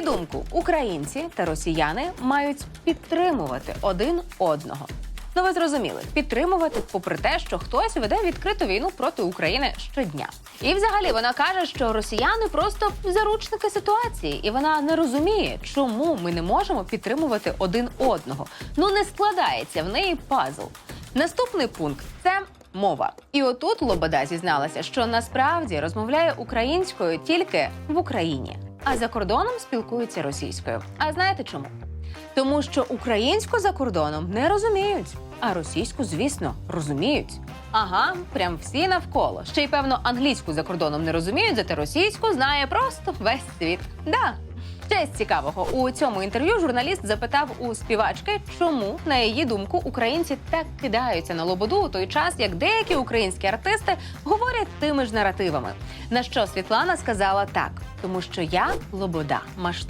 думку, українці та росіяни мають підтримувати один одного. Ну, ви зрозуміли, підтримувати, попри те, що хтось веде відкриту війну проти України щодня. І взагалі вона каже, що росіяни просто заручники ситуації, і вона не розуміє, чому ми не можемо підтримувати один одного. Ну не складається в неї пазл. Наступний пункт це мова. І отут Лобода зізналася, що насправді розмовляє українською тільки в Україні, а за кордоном спілкується російською. А знаєте чому? Тому що українську за кордоном не розуміють, а російську, звісно, розуміють. Ага, прям всі навколо. Ще й певно англійську за кордоном не розуміють, зате російську знає просто весь світ. Да. Ще з цікавого у цьому інтерв'ю журналіст запитав у співачки, чому, на її думку, українці так кидаються на лободу у той час, як деякі українські артисти говорять тими ж наративами. На що Світлана сказала так, тому що я лобода.